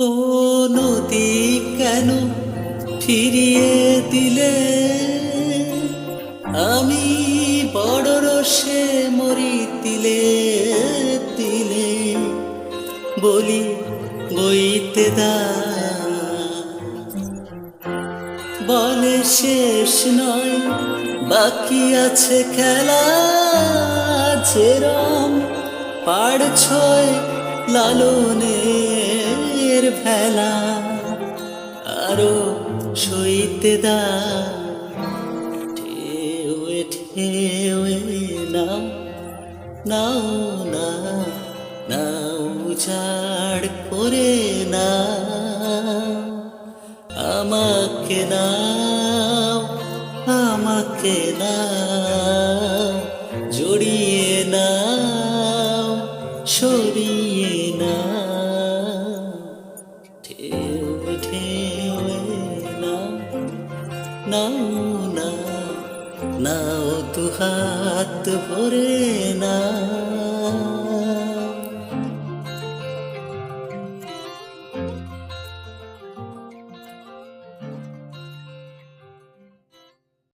ও নদী কেন ফিরিয়ে দিলে? আমি বড় রসে মরি তিলে তিলে, বলি বইতে দা। বলে শেষ নয়, বাকি আছে খেলা, যেরম পাড় ছয় লালনের ভেলা আরও সইতে দা। ঠেউয়ে ঠেউয়ে নাও নাও না নাও, ছাড় করে না আমাকে নাও আমাকে নাও, জড়িয়ে নাও, সরিয়ে নাও না নাও তু হাত ভরে না